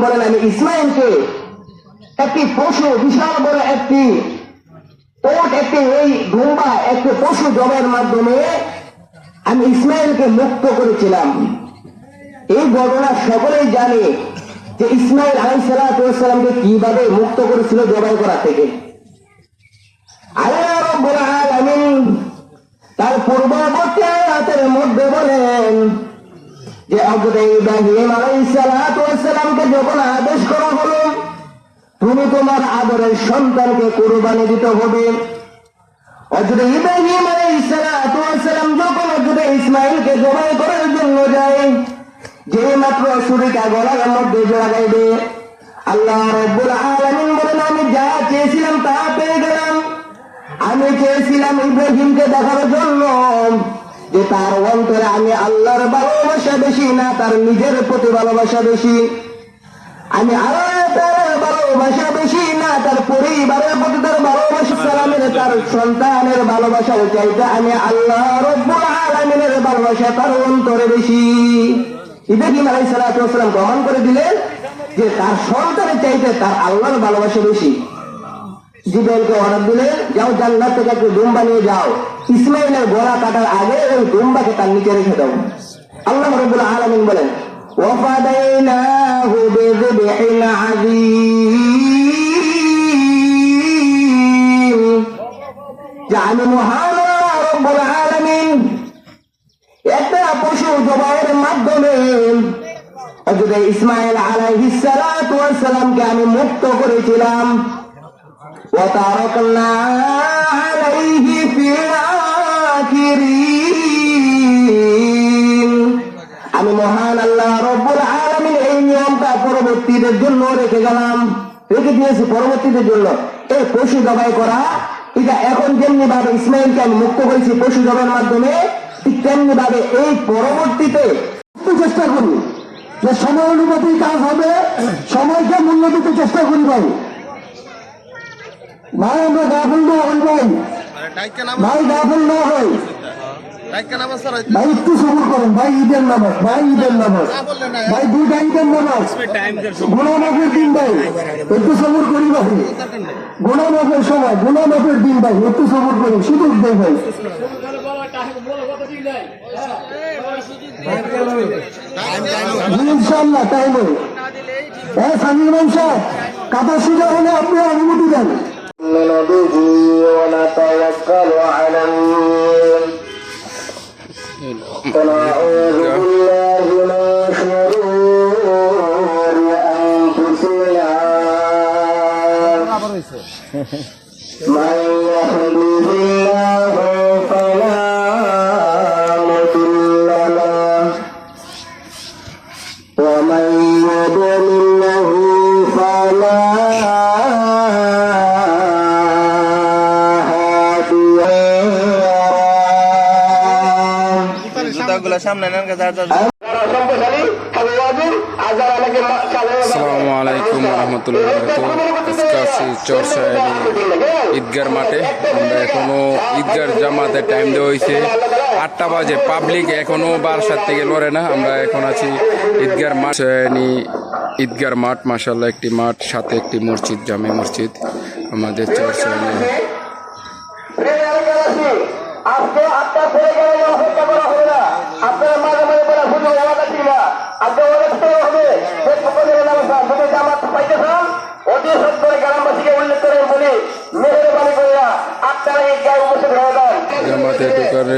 বলেন, আমি একটি পশু, বিশাল একটি ওট একটি এই ধুম্বা একটি পশু মাধ্যমে আমি ইসমাইলকে মুক্ত করেছিলাম। এই ঘটনা সকলেই জানে যে ইসমাইল আলাইসালামকে কীভাবে মুক্ত করেছিল জবাই করা থেকে। আল্লাহ তার পূর্ববর্তী আয়াতের মধ্যে বলেন যে হযরত ইব্রাহিম আলাইহিসসালামকে যখন আদেশ করা হলো, তুমি তোমার আদরের সন্তানকে কুরবানি দিতে হবে। আমি যা চেয়েছিলাম তা পেয়ে গেলাম। আমি চেয়েছিলাম ইব্রাহিমকে দেখার জন্য। যে তার অন্তরে আমি আল্লাহর ভালোবাসা বেশি না, তার নিজের প্রতি ভালোবাসা বেশি। আমি আল্লাহ ভালোবাসা তার বেশি। করে যে তার চাইতে তার আল্লাহর ভালোবাসা বেশি। জিব্রাইলকে অর্ডার দিলে যাও জান্নাত থেকে একটু দুম্বা নিয়ে যাও ইসমাইলের গলা কাটার আগে ওই দুম্বাকে তার নিচে রেখে দাও আল্লাহ রব্বুল আলামিন বলেন وفديناه بذبح عظيم যে আমি মহান আল্লাহ রব্বুল আলামিন একটা পশু জবাইয়ের মাধ্যমে হযরত ইসমাইল আলাইহিস সালাতু ওয়াস সালামকে আমি মুক্ত করেছিলাম وتركنا عليه في الآخرين আমি মহান আল্লাহ রব্বুল আলামিন এই নিয়মটা পরবর্তীদের জন্য রেখে গেলাম রেখে দিয়েছি পরবর্তীদের জন্য এই পশু জবাই করা এটা এখন যেমনি ভাবে ইসমাইলকে আমি মুক্ত করেছি পশু জবাইয়ের মাধ্যমে ঠিক তেমনি ভাবে এই পরবর্তীতে একটু চেষ্টা করি যে সময় অনুপাতে কাজ হবে সময়কে মূল্য দিতে চেষ্টা করি ভাই ভাই আমরা গাফল না হই ভাই। ভাই গাফল না হই ভাই একটু সবুর করুন। ভাই ঈদের নামাজ ভাই ঈদের নামাজ। ভাই দুইটা ঈদের নামাজ। গুণামাফের দিন ভাই। একটু সবুর করি ভাই। গুণামাফের সময় গুণামাফের দিন ভাই। একটু সবুর করি সুযোগ দেয় ভাই। ইনশাল্লাহ তাই নয় হ্যাঁ সামির হলে আপনি অনুমতি দেন। نؤمن به ونتوكل عليه ونعوذ بالله من شرور أنفسنا ঈদগার মাঠে। আমরা এখনও ঈদগার জামাতে টাইম দেওয়া হয়েছে। আটটা বাজে। পাবলিক এখনও বারসাত থেকে লড়ে না। আমরা এখন আছি ঈদগার মাঠ। ঈদগার মাঠ মাসাল্লাহ একটি মাঠ, সাথে একটি মসজিদ, জামে মসজিদ। আমাদের চরসায়ানি আজকে আটটা ছেড়ে গেলে অপেক্ষা করা হবে না। আপনারা মাঝে মাঝে বলে শুধু ওয়াদা ছিল না? আজকে করতে হবে। ফেসবুক করে নামা যদি জামাত পাইতে চান অতি সত্তরে গ্রামবাসীকে উল্লেখ করে বলি মেহরবানি করে আটটা এই যান। জামাতে দোকানে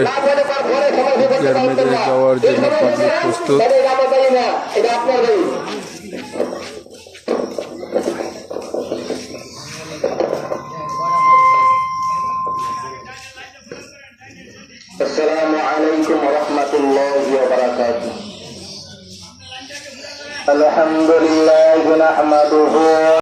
ঈদগার যাওয়ার জন্য পাবলিক প্রস্তুত। এটা আপনার عليكم ورحمة الله وبركاته الحمد لله نحمده